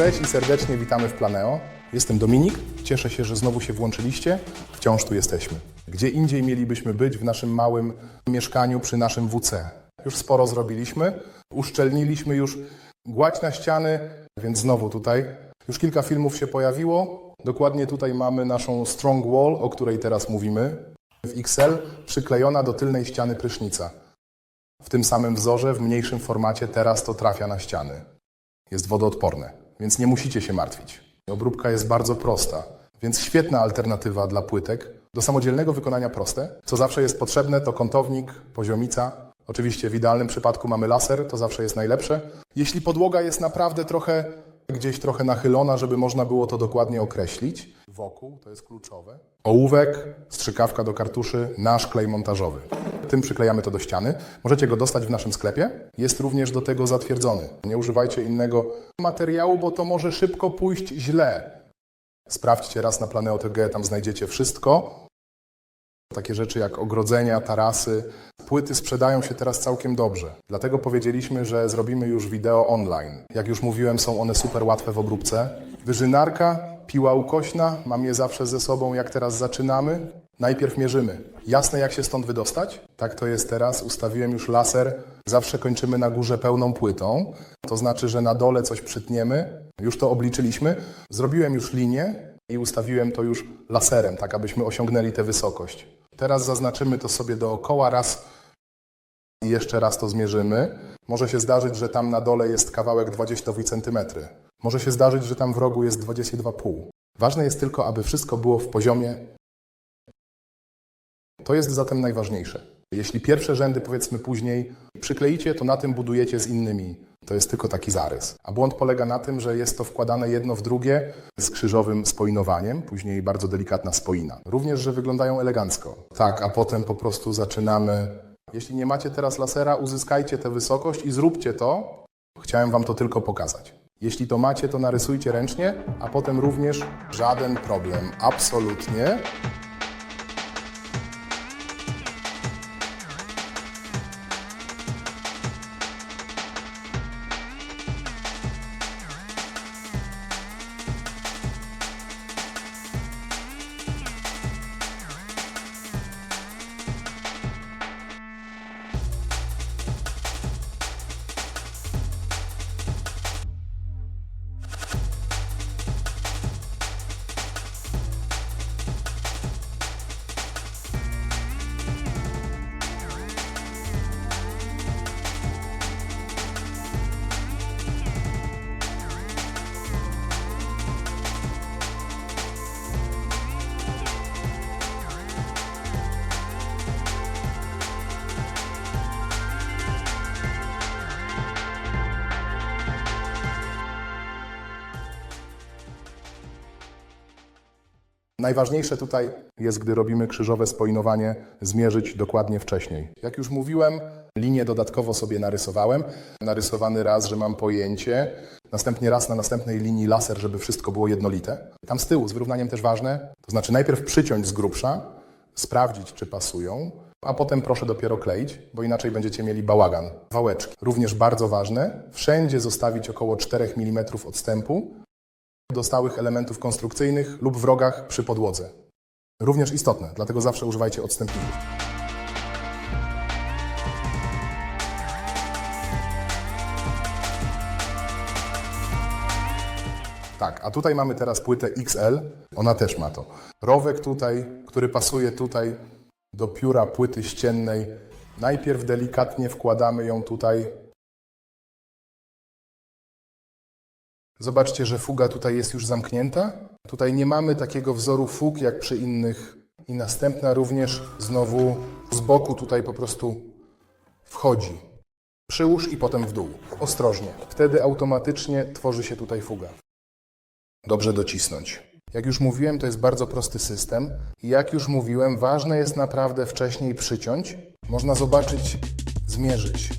Cześć i serdecznie witamy w Planeo. Jestem Dominik. Cieszę się, że znowu się włączyliście. Wciąż tu jesteśmy. Gdzie indziej mielibyśmy być w naszym małym mieszkaniu przy naszym WC. Już sporo zrobiliśmy. Uszczelniliśmy już gładź na ściany, więc znowu tutaj. Już kilka filmów się pojawiło. Dokładnie tutaj mamy naszą Strong Wall, o której teraz mówimy. W XL przyklejona do tylnej ściany prysznica. W tym samym wzorze, w mniejszym formacie, teraz to trafia na ściany jest wodoodporne, więc nie musicie się martwić. Obróbka jest bardzo prosta, więc świetna alternatywa dla płytek. Do samodzielnego wykonania proste. Co zawsze jest potrzebne to kątownik, poziomica. Oczywiście w idealnym przypadku mamy laser, to zawsze jest najlepsze. Jeśli podłoga jest naprawdę trochę gdzieś trochę nachylona, żeby można było to dokładnie określić. Wokół to jest kluczowe. Ołówek, strzykawka do kartuszy, nasz klej montażowy. Tym przyklejamy to do ściany. Możecie go dostać w naszym sklepie. Jest również do tego zatwierdzony. Nie używajcie innego materiału, bo to może szybko pójść źle. Sprawdźcie raz na Planeo tam znajdziecie wszystko. Takie rzeczy jak ogrodzenia, tarasy. Płyty sprzedają się teraz całkiem dobrze. Dlatego powiedzieliśmy, że zrobimy już wideo online. Jak już mówiłem, są one super łatwe w obróbce. Wyżynarka, piła ukośna, mam je zawsze ze sobą, jak teraz zaczynamy. Najpierw mierzymy. Jasne, jak się stąd wydostać? Tak to jest teraz. Ustawiłem już laser. Zawsze kończymy na górze pełną płytą. To znaczy, że na dole coś przytniemy. Już to obliczyliśmy. Zrobiłem już linię i ustawiłem to już laserem, tak abyśmy osiągnęli tę wysokość. Teraz zaznaczymy to sobie dookoła raz i jeszcze raz to zmierzymy. Może się zdarzyć, że tam na dole jest kawałek 22 cm. Może się zdarzyć, że tam w rogu jest 22,5. Ważne jest tylko, aby wszystko było w poziomie. To jest zatem najważniejsze. Jeśli pierwsze rzędy, powiedzmy później, przykleicie, to na tym budujecie z innymi. To jest tylko taki zarys. A błąd polega na tym, że jest to wkładane jedno w drugie z krzyżowym spoinowaniem, później bardzo delikatna spoina. Również, że wyglądają elegancko. Tak, a potem po prostu zaczynamy. Jeśli nie macie teraz lasera, uzyskajcie tę wysokość i zróbcie to. Chciałem Wam to tylko pokazać. Jeśli to macie, to narysujcie ręcznie, a potem również żaden problem. Absolutnie. Najważniejsze tutaj jest, gdy robimy krzyżowe spoinowanie, zmierzyć dokładnie wcześniej. Jak już mówiłem, linię dodatkowo sobie narysowałem. Narysowany raz, że mam pojęcie, następnie raz na następnej linii laser, żeby wszystko było jednolite. Tam z tyłu, z wyrównaniem też ważne, to znaczy najpierw przyciąć z grubsza, sprawdzić, czy pasują, a potem proszę dopiero kleić, bo inaczej będziecie mieli bałagan. Wałeczki, również bardzo ważne, wszędzie zostawić około 4 mm odstępu, do stałych elementów konstrukcyjnych lub w rogach przy podłodze. Również istotne, dlatego zawsze używajcie odstępników. Tak, a tutaj mamy teraz płytę XL, ona też ma to. Rowek tutaj, który pasuje tutaj do pióra płyty ściennej. Najpierw delikatnie wkładamy ją tutaj Zobaczcie, że fuga tutaj jest już zamknięta. Tutaj nie mamy takiego wzoru fug jak przy innych. I następna również znowu z boku tutaj po prostu wchodzi. Przyłóż i potem w dół. Ostrożnie. Wtedy automatycznie tworzy się tutaj fuga. Dobrze docisnąć. Jak już mówiłem, to jest bardzo prosty system. I jak już mówiłem, ważne jest naprawdę wcześniej przyciąć. Można zobaczyć, zmierzyć.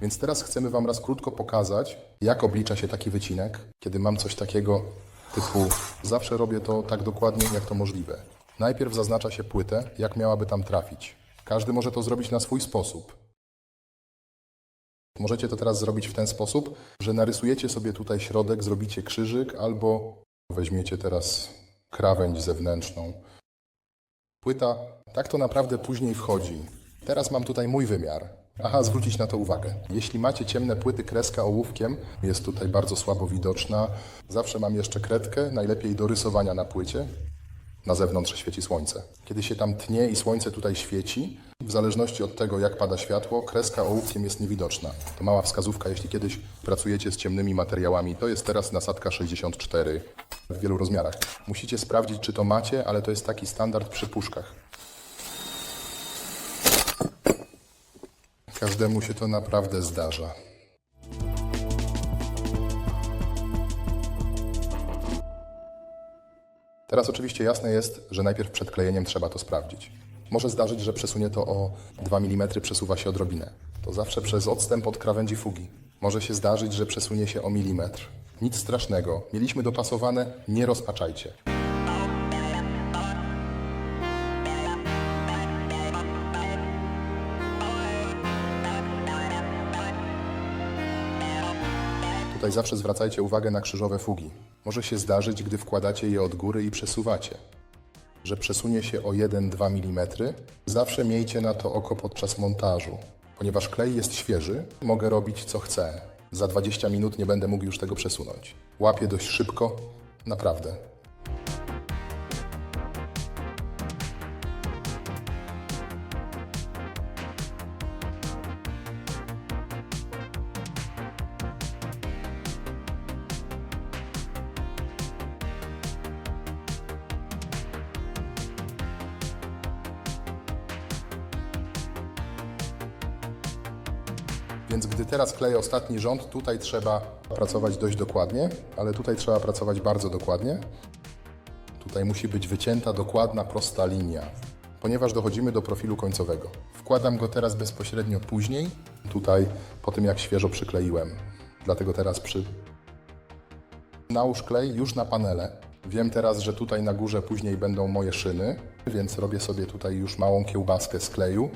Więc teraz chcemy Wam raz krótko pokazać, jak oblicza się taki wycinek, kiedy mam coś takiego typu zawsze robię to tak dokładnie, jak to możliwe. Najpierw zaznacza się płytę, jak miałaby tam trafić. Każdy może to zrobić na swój sposób. Możecie to teraz zrobić w ten sposób, że narysujecie sobie tutaj środek, zrobicie krzyżyk albo weźmiecie teraz krawędź zewnętrzną. Płyta tak to naprawdę później wchodzi. Teraz mam tutaj mój wymiar. Aha, zwrócić na to uwagę. Jeśli macie ciemne płyty, kreska ołówkiem jest tutaj bardzo słabo widoczna. Zawsze mam jeszcze kredkę, najlepiej do rysowania na płycie. Na zewnątrz świeci słońce. Kiedy się tam tnie i słońce tutaj świeci, w zależności od tego, jak pada światło, kreska ołówkiem jest niewidoczna. To mała wskazówka, jeśli kiedyś pracujecie z ciemnymi materiałami. To jest teraz nasadka 64 w wielu rozmiarach. Musicie sprawdzić, czy to macie, ale to jest taki standard przy puszkach. Każdemu się to naprawdę zdarza. Teraz oczywiście jasne jest, że najpierw przed klejeniem trzeba to sprawdzić. Może zdarzyć, że przesunie to o 2 mm, przesuwa się odrobinę. To zawsze przez odstęp od krawędzi fugi. Może się zdarzyć, że przesunie się o milimetr. Nic strasznego. Mieliśmy dopasowane, nie rozpaczajcie. Tutaj zawsze zwracajcie uwagę na krzyżowe fugi. Może się zdarzyć, gdy wkładacie je od góry i przesuwacie, że przesunie się o 1-2 mm. Zawsze miejcie na to oko podczas montażu. Ponieważ klej jest świeży, mogę robić co chcę. Za 20 minut nie będę mógł już tego przesunąć. Łapię dość szybko, naprawdę. Kleję ostatni rząd, tutaj trzeba pracować dość dokładnie, ale tutaj trzeba pracować bardzo dokładnie. Tutaj musi być wycięta dokładna, prosta linia, ponieważ dochodzimy do profilu końcowego. Wkładam go teraz bezpośrednio później, tutaj po tym jak świeżo przykleiłem. Dlatego teraz przy... Nałóż klej już na panele. Wiem teraz, że tutaj na górze później będą moje szyny, więc robię sobie tutaj już małą kiełbaskę z kleju.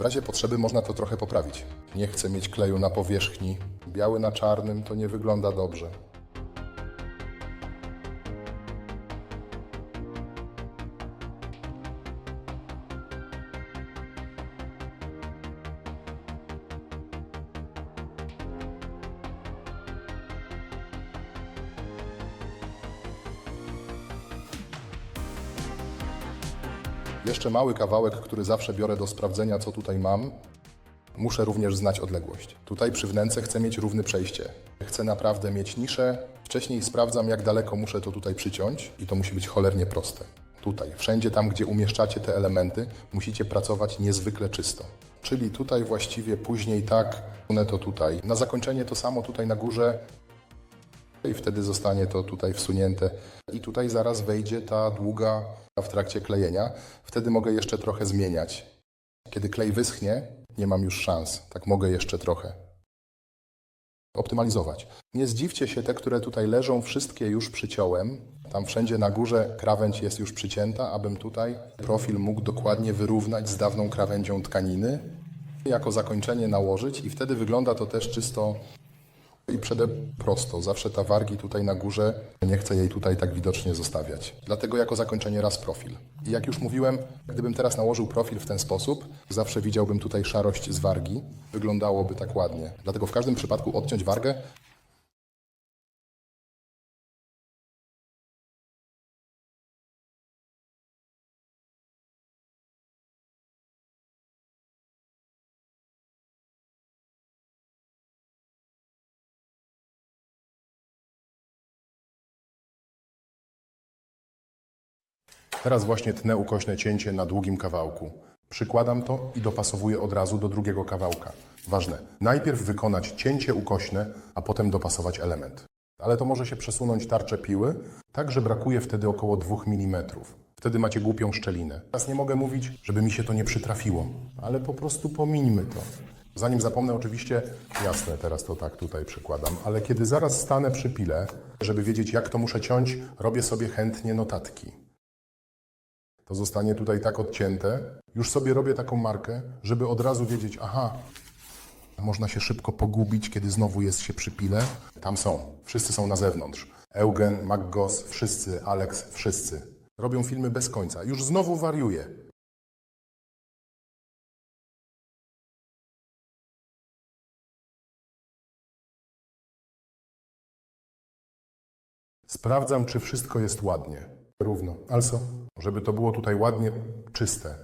W razie potrzeby można to trochę poprawić. Nie chcę mieć kleju na powierzchni. Biały na czarnym to nie wygląda dobrze. Jeszcze mały kawałek, który zawsze biorę do sprawdzenia, co tutaj mam. Muszę również znać odległość. Tutaj przy wnęce chcę mieć równe przejście. Chcę naprawdę mieć niszę. Wcześniej sprawdzam, jak daleko muszę to tutaj przyciąć i to musi być cholernie proste. Tutaj, wszędzie tam, gdzie umieszczacie te elementy, musicie pracować niezwykle czysto. Czyli tutaj właściwie później tak, to tutaj. Na zakończenie to samo tutaj na górze i wtedy zostanie to tutaj wsunięte. I tutaj zaraz wejdzie ta długa w trakcie klejenia. Wtedy mogę jeszcze trochę zmieniać. Kiedy klej wyschnie, nie mam już szans. Tak mogę jeszcze trochę optymalizować. Nie zdziwcie się, te, które tutaj leżą, wszystkie już przyciąłem. Tam wszędzie na górze krawędź jest już przycięta, abym tutaj profil mógł dokładnie wyrównać z dawną krawędzią tkaniny. Jako zakończenie nałożyć i wtedy wygląda to też czysto i przede prosto. Zawsze ta wargi tutaj na górze, nie chcę jej tutaj tak widocznie zostawiać. Dlatego jako zakończenie raz profil. I jak już mówiłem, gdybym teraz nałożył profil w ten sposób, zawsze widziałbym tutaj szarość z wargi. Wyglądałoby tak ładnie. Dlatego w każdym przypadku odciąć wargę Teraz właśnie tnę ukośne cięcie na długim kawałku. Przykładam to i dopasowuję od razu do drugiego kawałka. Ważne, najpierw wykonać cięcie ukośne, a potem dopasować element. Ale to może się przesunąć tarczę piły, tak że brakuje wtedy około 2 mm. Wtedy macie głupią szczelinę. Teraz nie mogę mówić, żeby mi się to nie przytrafiło, ale po prostu pomińmy to. Zanim zapomnę, oczywiście, jasne, teraz to tak tutaj przykładam, ale kiedy zaraz stanę przy pile, żeby wiedzieć, jak to muszę ciąć, robię sobie chętnie notatki. To zostanie tutaj tak odcięte. Już sobie robię taką markę, żeby od razu wiedzieć, aha, można się szybko pogubić, kiedy znowu jest się przy pile. Tam są. Wszyscy są na zewnątrz. Eugen, McGoss, wszyscy, Alex, wszyscy. Robią filmy bez końca. Już znowu wariuje. Sprawdzam, czy wszystko jest ładnie. Równo. Also, żeby to było tutaj ładnie czyste.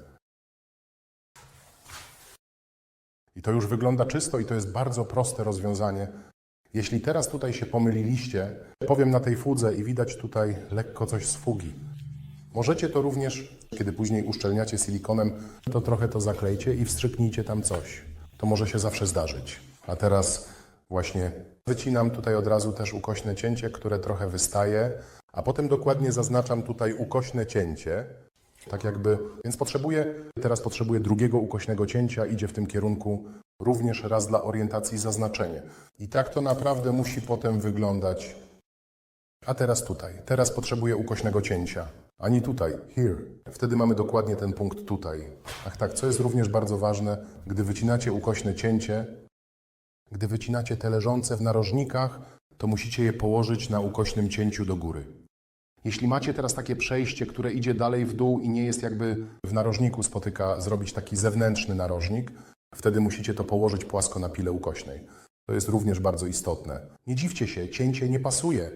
I to już wygląda czysto i to jest bardzo proste rozwiązanie. Jeśli teraz tutaj się pomyliliście, powiem na tej fudze i widać tutaj lekko coś z fugi. Możecie to również, kiedy później uszczelniacie silikonem, to trochę to zaklejcie i wstrzyknijcie tam coś. To może się zawsze zdarzyć. A teraz właśnie wycinam tutaj od razu też ukośne cięcie, które trochę wystaje, a potem dokładnie zaznaczam tutaj ukośne cięcie, tak jakby, więc potrzebuję, teraz potrzebuję drugiego ukośnego cięcia, idzie w tym kierunku również raz dla orientacji zaznaczenie. I tak to naprawdę musi potem wyglądać. A teraz tutaj, teraz potrzebuję ukośnego cięcia. Ani tutaj, here. Wtedy mamy dokładnie ten punkt tutaj. Ach tak, co jest również bardzo ważne, gdy wycinacie ukośne cięcie, gdy wycinacie te leżące w narożnikach, to musicie je położyć na ukośnym cięciu do góry. Jeśli macie teraz takie przejście, które idzie dalej w dół i nie jest jakby w narożniku spotyka, zrobić taki zewnętrzny narożnik, wtedy musicie to położyć płasko na pile ukośnej. To jest również bardzo istotne. Nie dziwcie się, cięcie nie pasuje.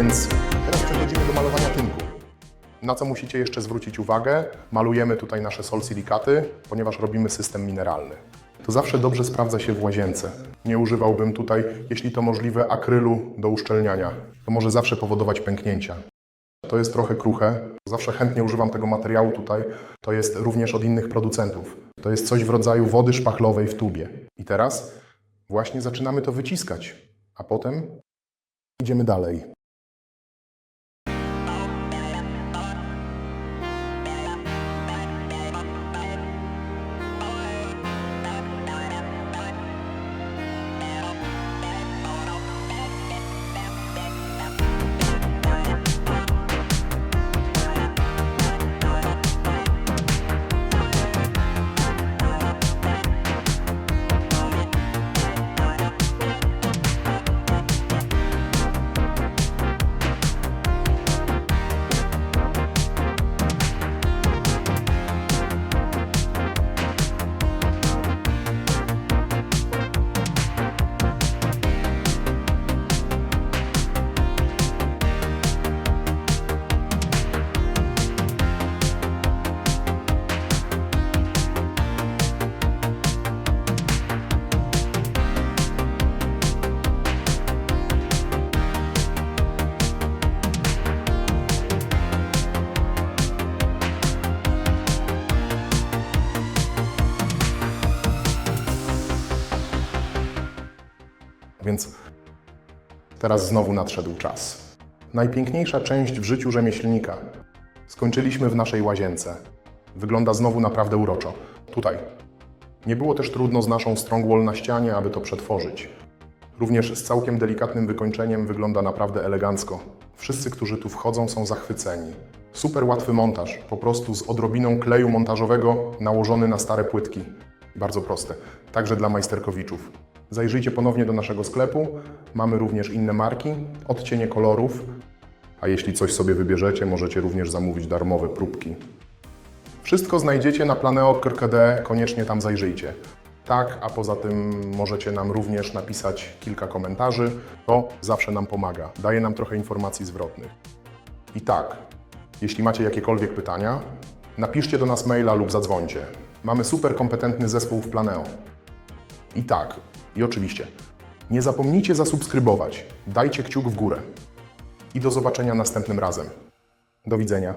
Więc teraz przechodzimy do malowania tynku. Na co musicie jeszcze zwrócić uwagę? Malujemy tutaj nasze sol silikaty, ponieważ robimy system mineralny. To zawsze dobrze sprawdza się w łazience. Nie używałbym tutaj, jeśli to możliwe, akrylu do uszczelniania. To może zawsze powodować pęknięcia. To jest trochę kruche. Zawsze chętnie używam tego materiału tutaj. To jest również od innych producentów. To jest coś w rodzaju wody szpachlowej w tubie. I teraz właśnie zaczynamy to wyciskać, a potem idziemy dalej. Więc teraz znowu nadszedł czas. Najpiękniejsza część w życiu rzemieślnika. Skończyliśmy w naszej łazience. Wygląda znowu naprawdę uroczo. Tutaj. Nie było też trudno z naszą strong wall na ścianie, aby to przetworzyć. Również z całkiem delikatnym wykończeniem wygląda naprawdę elegancko. Wszyscy, którzy tu wchodzą, są zachwyceni. Super łatwy montaż, po prostu z odrobiną kleju montażowego nałożony na stare płytki. Bardzo proste, także dla majsterkowiczów. Zajrzyjcie ponownie do naszego sklepu. Mamy również inne marki, odcienie kolorów. A jeśli coś sobie wybierzecie, możecie również zamówić darmowe próbki. Wszystko znajdziecie na planeo.d, koniecznie tam zajrzyjcie. Tak, a poza tym możecie nam również napisać kilka komentarzy. To zawsze nam pomaga, daje nam trochę informacji zwrotnych. I tak, jeśli macie jakiekolwiek pytania, napiszcie do nas maila lub zadzwońcie. Mamy super kompetentny zespół w Planeo. I tak, i oczywiście, nie zapomnijcie zasubskrybować, dajcie kciuk w górę. I do zobaczenia następnym razem. Do widzenia.